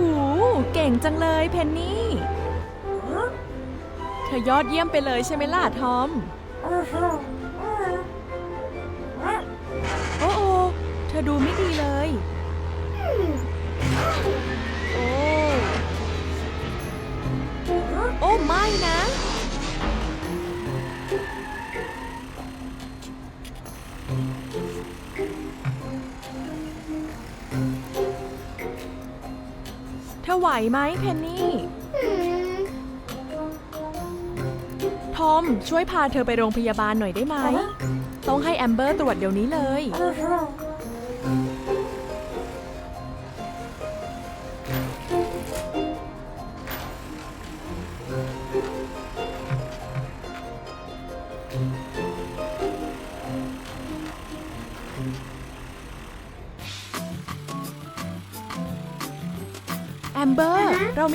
หูเก่งจังเลยเพนนี่เธอยอดเยี่ยมไปเลยใช่ไหมล่ะทอม โอ้โอเธอดูไม่ดีเลย โอ้ โอ้ไม่นะ ธอไหวไหมเพนนี่ ทอม ช่วยพาเธอไปโรงพยาบาลหน่อยได้ไหม ต้องให้แอมเบอร์ตรวจเดี๋ยวนี้เลยแ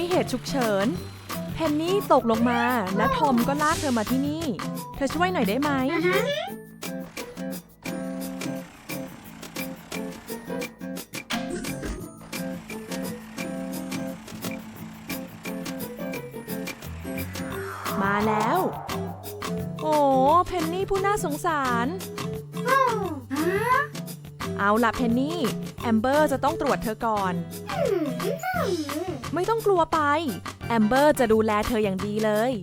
เหตุฉุกเฉิน เพนนี่ตกลงมา และทอมก็ลากเธอมาที่นี่ เธอช่วยหน่อยได้ไหม มาแล้ว โอ้เพนนี่ผู้น่าสงสารเอาล่ะเพนนี่ แอมเบอร์จะต้องตรวจเธอก่อน ไม่ต้องกลัวไป แอมเบอร์จะดูแลเธออย่างดีเลย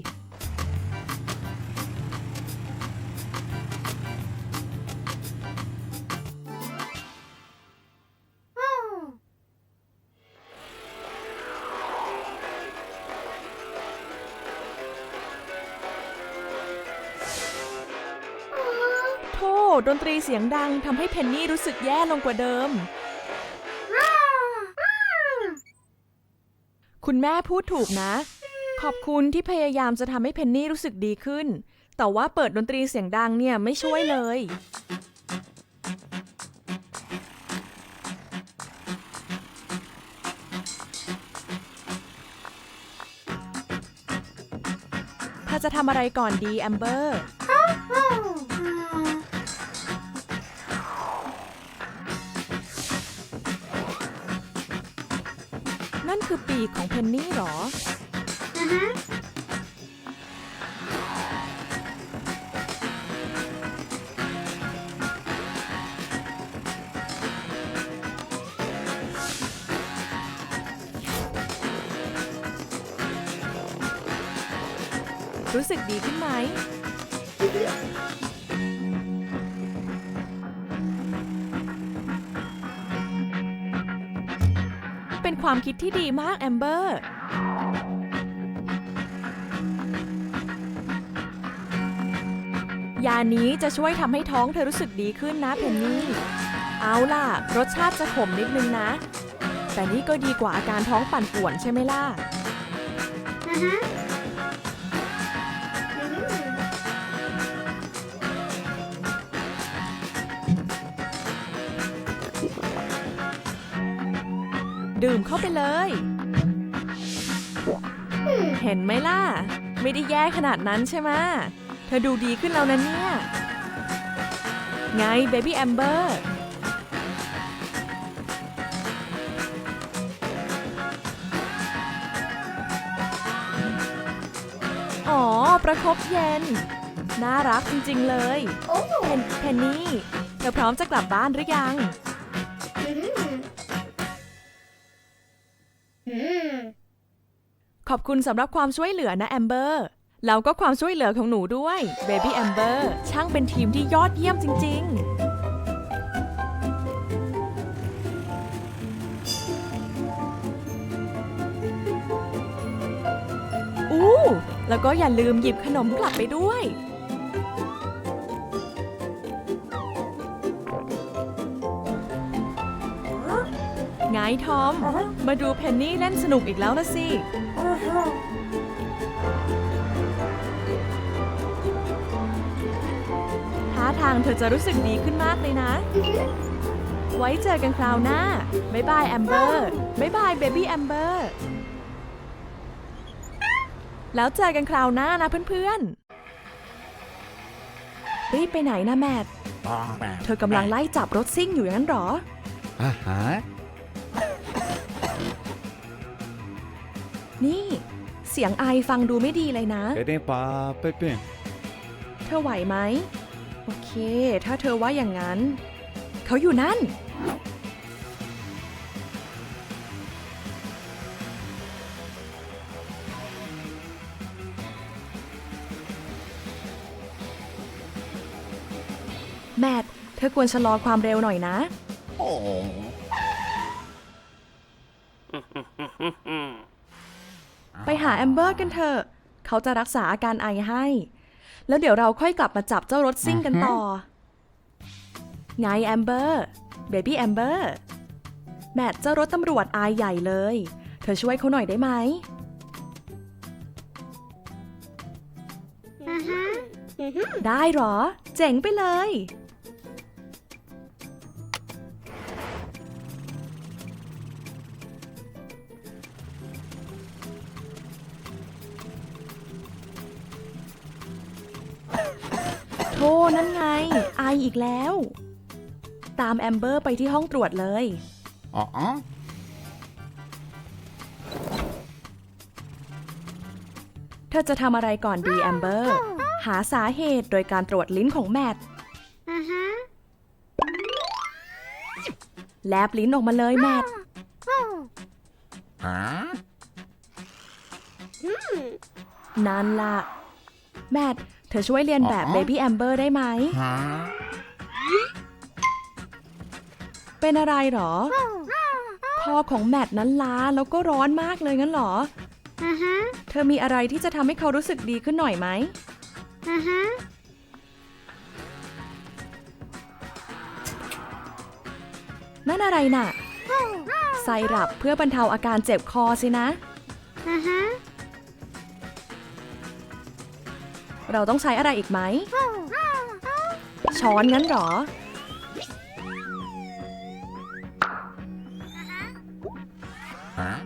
โธ่ดนตรีเสียงดังทำให้เพนนี่รู้สึกแย่ลงกว่าเดิม คุณแม่พูดถูกนะ ขอบคุณที่พยายามจะทำให้เพนนี่รู้สึกดีขึ้น แต่ว่าเปิดดนตรีเสียงดังเนี่ยไม่ช่วยเลยเธอจะทำอะไรก่อนดีแอมเบอร์ คือปีกของเพนนี่หรอรู้สึกดีขึ้นไหม ความคิดที่ดีมากแอมเบอร์ ยานี้จะช่วยทำให้ท้องเธอรู้สึกดีขึ้นนะเพนนี่ เอาล่ะ รสชาติจะขมนิดนึงนะ แต่นี่ก็ดีกว่าอาการท้องปั่นป่วนใช่ไหมล่ะ ดื่มเข้าไปเลย เห็นไหมล่ะ ไม่ได้แย่ขนาดนั้นใช่ไหมะเธอดูดีขึ้นแล้วนะเนี่ย ไงเบบี้แอมเบอร์อ๋อ ประคบเย็น น่ารักจริง ๆ เลยเพนเพนนี่ เธอพร้อมจะกลับบ้านหรือยัง ขอบคุณสำหรับความช่วยเหลือนะแอมเบอร์ แล้วก็ความช่วยเหลือของหนูด้วยเบบี้แอมเบอร์ช่างเป็นทีมที่ยอดเยี่ยมจริง ๆอู้แล้วก็อย่าลืมหยิบขนมกลับไปด้วย ไงทอม มาดูเพนนี่เล่นสนุกอีกแล้วละสิ ท่าทางเธอจะรู้สึกดีขึ้นมากเลยนะ ไว้เจอกันคราวหน้า บ๊ายบายแอมเบอร์บ๊ายบายเบบี้แอมเบอร์ แล้วเจอกันคราวหน้านะเพื่อนๆ รีบไปไหนนะแมท เธอกำลังไล่จับรถซิ่งอยู่อย่างนั้นเหรอ อาหา นี่เสียงไอฟังดูไม่ดีเลยนะ Querem pá, Pepe. เธอไหวไหม โอเค ถ้าเธอว่าอย่างนั้น เขาอยู่นั่น แมท เธอควรชะลอความเร็วหน่อยนะไป หาแอมเบอร์กันเถอะ เขาจะรักษาอาการไอให้ แล้วเดี๋ยวเราค่อยกลับมาจับเจ้ารถซิ่งกันต่อ ไงแอมเบอร์ เบบี้แอมเบอร์ แมทเจ้ารถตำรวจอายใหญ่เลย เธอช่วยเขาหน่อยได้ไหม ได้เหรอ เจ๋งไปเลย นั่นไง ไออีกแล้ว ตามแอมเบอร์ไปที่ห้องตรวจเลย Uh-uh. เธอจะทำอะไรก่อนดีแอมเบอร์ หาสาเหตุโดยการตรวจลิ้นของแมทแลบลิ้นออกมาเลยแมท Huh? นั่นละแมท เธอช่วยเรียนแบบอ๋อเบบี้แอมเบอร์ได้ไหม Huh? เป็นอะไรหรอ คอของแมทนั้นล้าแล้วก็ร้อนมากเลยงั้นหรอ เธอมีอะไรที่จะทำให้เขารู้สึกดีขึ้นหน่อยไหมนั่นอะไรน่ะ ไซรัปเพื่อบรรเทาอาการเจ็บคอสินะ เราต้องใช้อะไรอีกไหม ช้อนงั้นหรอ Huh?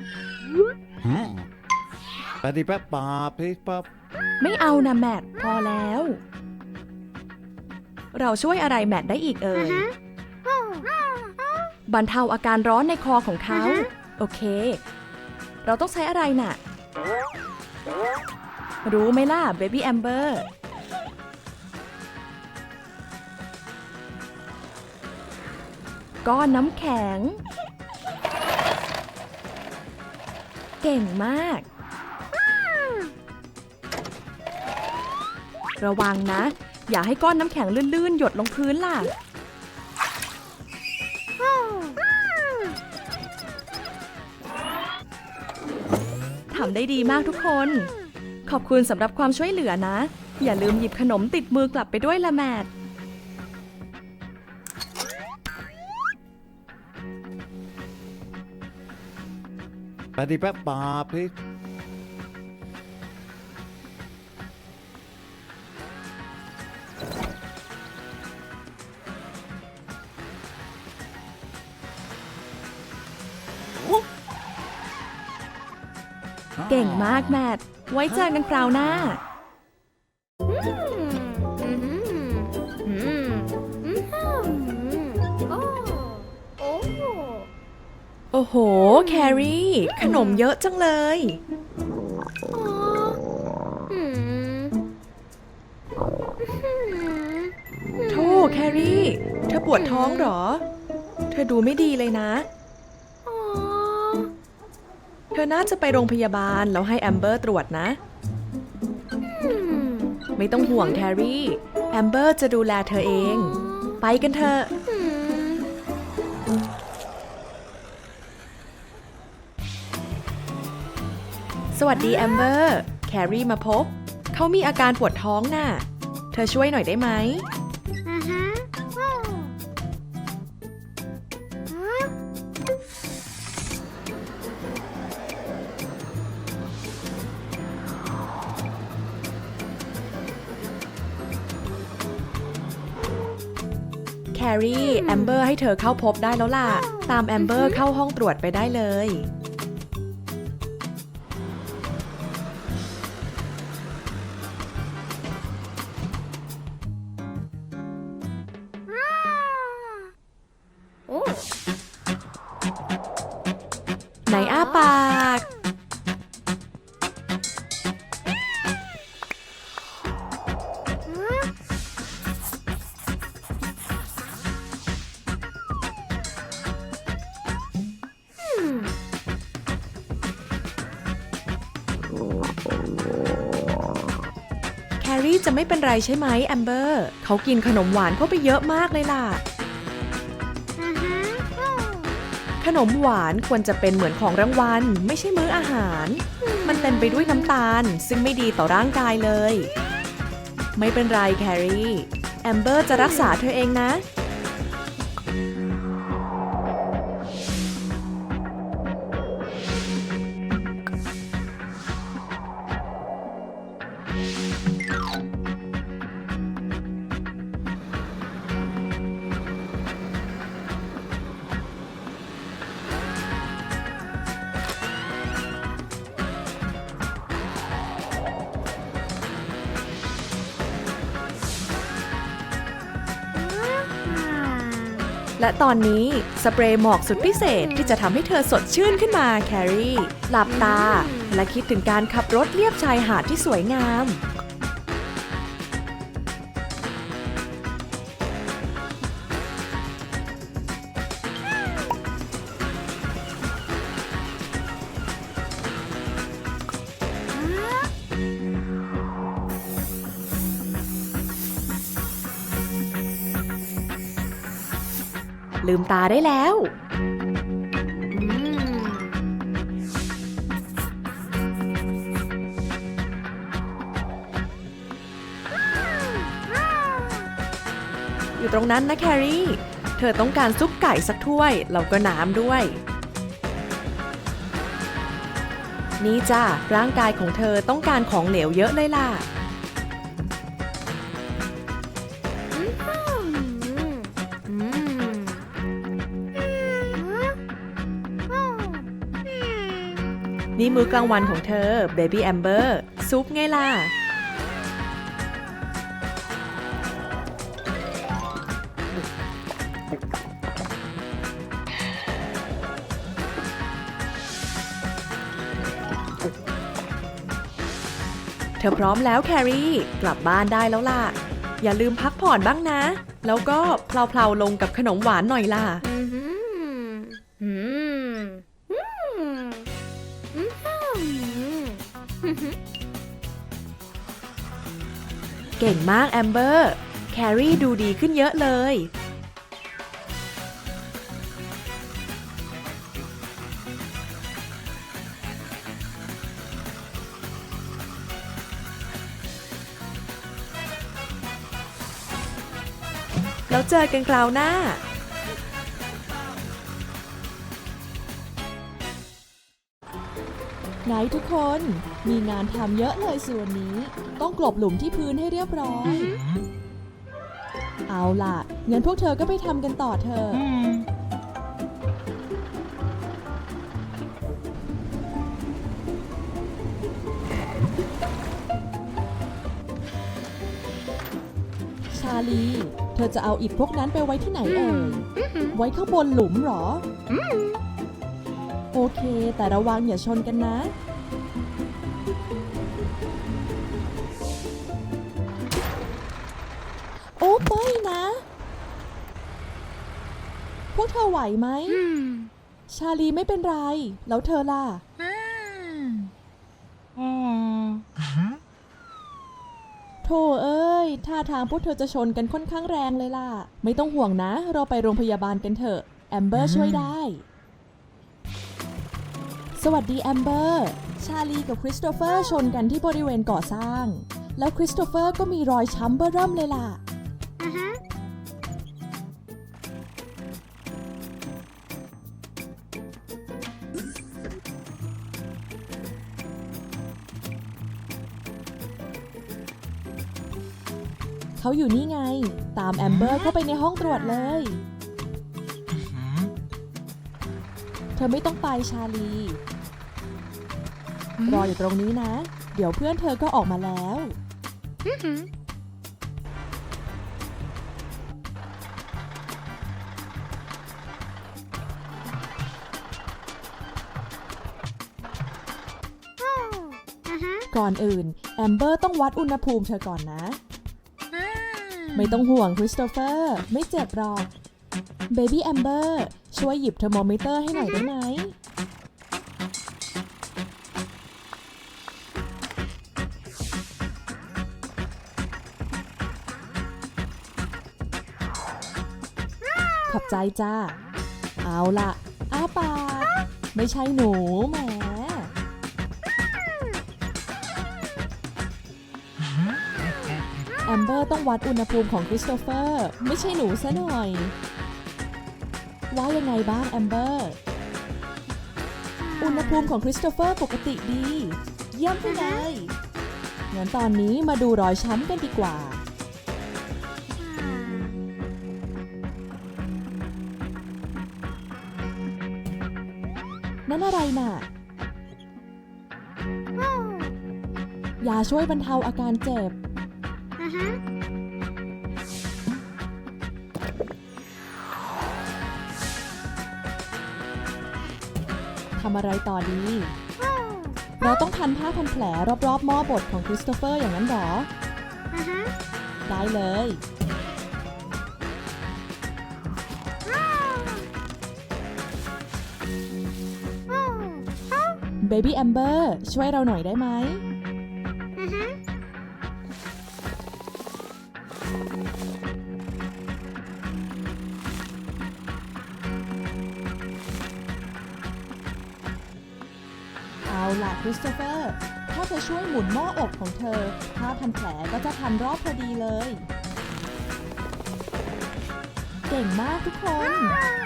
Hmm. Patty pap pop, pip pop. ไม่เอานะแมทพอแล้ว เราช่วยอะไรแมทได้อีกเอ่ยบรรเทาอาการร้อนในคอของเขา โอเค เราต้องใช้อะไรน่ะ รู้ไหมล่ะเบบี้แอมเบอร์ก้อนน้ำแข็ง เก่งมาก ระวังนะ อย่าให้ก้อนน้ำแข็งลื่นๆ หยดลงพื้นล่ะ ทำได้ดีมากทุกคน ขอบคุณสำหรับความช่วยเหลือนะ อย่าลืมหยิบขนมติดมือกลับไปด้วยละแมท Patty pap pop, pip. เก่งมากแมท ไว้เจอกันคราวหน้า โอ้โห แครี่ ขนมเยอะจังเลย โธ่แครี่ เธอปวดท้องเหรอ เธอดูไม่ดีเลยนะ เธอน่าจะไปโรงพยาบาลแล้วให้แอมเบอร์ตรวจนะ ไม่ต้องห่วงแครี่ แอมเบอร์จะดูแลเธอเอง ไปกันเถอะสวัสดีแอมเบอร์ แครี่มาพบ เขามีอาการปวดท้องน่ะ เธอช่วยหน่อยได้ไหม แครี่แอมเบอร์ให้เธอเข้าพบได้แล้วล่ะ ตามแอมเบอร์เข้าห้องตรวจไปได้เลย รี่จะไม่เป็นไรใช่ไหมแอมเบอร์ เขากินขนมหวานเข้าไปเยอะมากเลยล่ะ ขนมหวานควรจะเป็นเหมือนของรางวัล ไม่ใช่มื้ออาหาร มันเต็มไปด้วยน้ำตาล ซึ่งไม่ดีต่อร่างกายเลย ไม่เป็นไรแครี่ แอมเบอร์จะรักษาเธอเองนะ และตอนนี้สเปรย์หมอกสุดพิเศษที่จะทำให้เธอสดชื่นขึ้นมาแครี่ หลับตา และคิดถึงการขับรถเลียบชายหาดที่สวยงาม ลืมตาได้แล้ว อยู่ตรงนั้นนะแครี่ เธอต้องการซุปไก่สักถ้วยแล้วก็น้ำด้วย นี่จ้าร่างกายของเธอต้องการของเหลวเยอะเลยล่ะ นี่มื้อกลางวันของเธอเบบี้แอมเบอร์ซุปไงล่ะ เธอพร้อมแล้วแครี่ กลับบ้านได้แล้วล่ะ อย่าลืมพักผ่อนบ้างนะ แล้วก็เพลาๆลงกับขนมหวานหน่อยล่ะ เก่งมากแอมเบอร์ แครี่ดูดีขึ้นเยอะเลย แล้วเจอกันคราวหน้า ไหนทุกคน มีงานทำเยอะเลยส่วนนี้ ต้องกลบหลุมที่พื้นให้เรียบร้อย เอาล่ะงั้นพวกเธอก็ไปทำกันต่อเถอะชาลี เธอจะเอาอิฐพวกนั้นไปไว้ที่ไหนเอ่ย ไว้ข้างบนหลุมเหรอ โอเค แต่ระวังอย่าชนกันนะ โอ้ไม่นะ พวกเธอไหวไหม ชาลีไม่เป็นไร แล้วเธอล่ะ โธ่เอ้ย ท่าทางพวกเธอจะชนกันค่อนข้างแรงเลยล่ะ ไม่ต้องห่วงนะ เราไปโรงพยาบาลกันเถอะ แอมเบอร์ช่วยได้ สวัสดีแอมเบอร์ ชาลีกับคริสโตเฟอร์ชนกันที่บริเวณก่อสร้าง แล้วคริสโตเฟอร์ก็มีรอยช้ำเบ้อเริ่มเลยล่ะ เขาอยู่นี่ไง ตามแอมเบอร์เข้าไปในห้องตรวจเลย เธอไม่ต้องไปชาลี รออยู่ตรงนี้นะ เดี๋ยวเพื่อนเธอก็ออกมาแล้วก่อนอื่น แอมเบอร์ต้องวัดอุณหภูมิเธอก่อนนะ ไม่ต้องห่วงคริสโตเฟอร์ ไม่เจ็บหรอกเบบี้แอมเบอร์ช่วยหยิบเทอร์โมมิเตอร์ให้หน่อยได้ไหม ใจจ้า เอาละอ้าปากไม่ใช่หนูแหม แอมเบอร์ต้องวัดอุณหภูมิของคริสโตเฟอร์ ไม่ใช่หนูซะหน่อย ว่ายังไงบ้างแอมเบอร์ อุณหภูมิของคริสโตเฟอร์ปกติดี เยี่ยมไปเลยงั้นตอนนี้มาดูรอยช้ำกันดีกว่า นั่นอะไรน่ะ ยาช่วยบรรเทาอาการเจ็บ ทำอะไรต่อดี เราต้องพันผ้าพันแผลรอบๆหม้อบดของคริสโตเฟอร์อย่างนั้นเหรอ ได้เลย เบบี้แอมเบอร์ช่วยเราหน่อยได้ไหม เอาล่ะคริสโตเฟอร์ ถ้าจะช่วยหมุนหม้ออบของเธอผ้าพันแผลก็จะพันรอบพอดีเลย เก่งมากทุกคน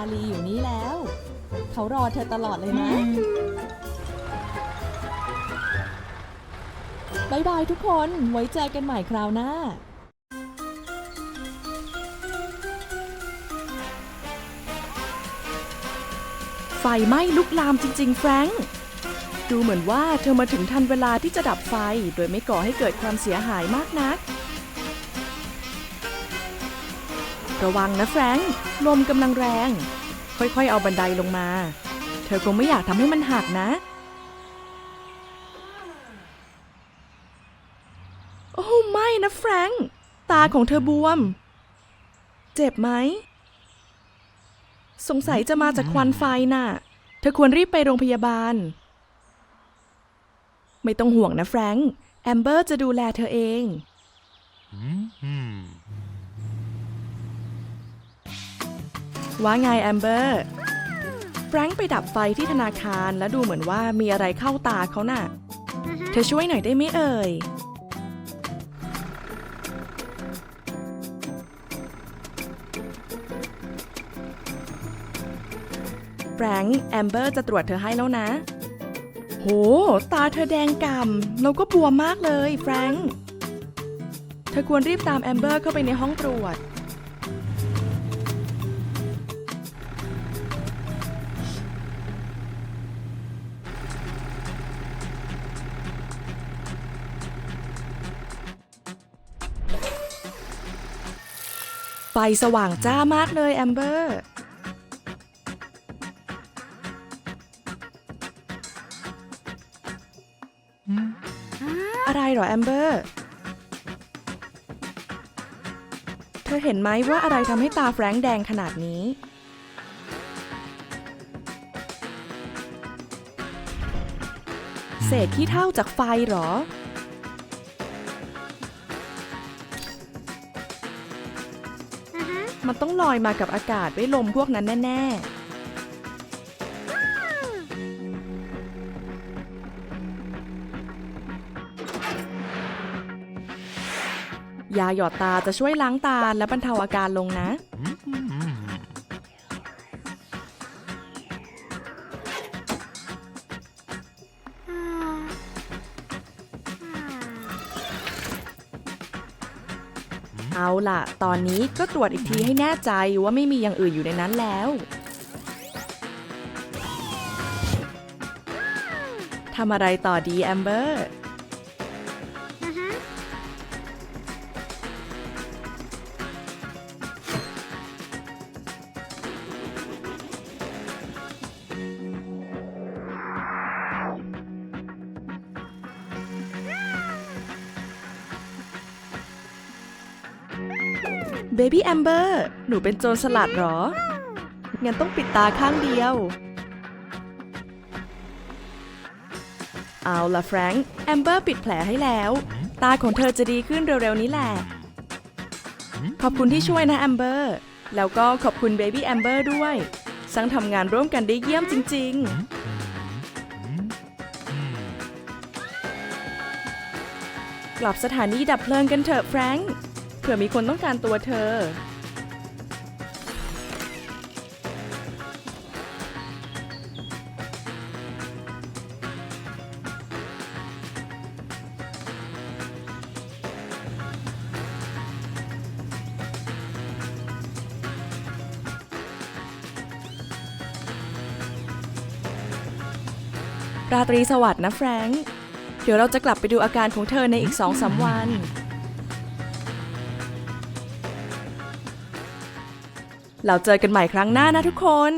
าลีอยู่นี่แล้ว เขารอเธอตลอดเลยนะบายบายทุกคนไว้เจอกันใหม่คราวหน้าไฟไหม้ลุกลามจริง ๆ แฟรงค์ดูเหมือนว่าเธอมาถึงทันเวลาที่จะดับไฟ โดยไม่ก่อให้เกิดความเสียหายมากนัก ระวังนะแฟรงค์ลมกำลังแรง ค่อยๆ เอาบันไดลงมา เธอคงไม่อยากทำให้มันหักนะ โอ้ไม่นะแฟรงค์ตาของเธอบวม เจ็บไหม สงสัยจะมาจากควันไฟน่ะ เธอควรรีบไปโรงพยาบาล ไม่ต้องห่วงนะแฟรงค์แอมเบอร์จะดูแลเธอเอง ว่าไงแอมเบอร์ แฟรงค์ไปดับไฟที่ธนาคารแล้วดูเหมือนว่ามีอะไรเข้าตาเขาน่ะ เธอช่วยหน่อยได้ไหมเอ่ย แฟรงค์แอมเบอร์จะตรวจเธอให้แล้วนะ โห ตาเธอแดงก่ำแล้วก็บวมมากเลย แฟรงค์ เธอควรรีบตามแอมเบอร์เข้าไปในห้องตรวจ ไฟสว่างจ้ามากเลยแอมเบอร์ อะไรเหรอแอมเบอร์ เธอเห็นไหมว่าอะไรทำให้ตาแฟรงค์แดงขนาดนี้ เศษขี้เท่าจากไฟเหรอ มันต้องลอยมากับอากาศด้วยลมพวกนั้นแน่ ๆยาหยอดตาจะช่วยล้างตาและบรรเทาอาการลงนะ เอาล่ะ ตอนนี้ก็ตรวจอีกทีให้แน่ใจว่าไม่มีอย่างอื่นอยู่ในนั้นแล้วทำอะไรต่อดีแอมเบอร์ บบี้แอมเบอร์ หนูเป็นโจรสลัดเหรอ งั้นต้องปิดตาข้างเดียว เอาละแฟรงค์แอมเบอร์ปิดแผลให้แล้ว ตาของเธอจะดีขึ้นเร็วๆนี้แหละ ขอบคุณที่ช่วยนะแอมเบอร์ แล้วก็ขอบคุณเบบี้แอมเบอร์ด้วยสังทำงานร่วมกันได้เยี่ยมจริงๆกลับสถานีดับเพลิงกันเถอะแฟรงค์ เผื่อมีคนต้องการตัวเธอ ราตรีสวัสดิ์นะแฟรงค์ เดี๋ยวเราจะกลับไปดูอาการของเธอในอีกสองสามวัน เราเจอกันใหม่ครั้งหน้านะทุกคน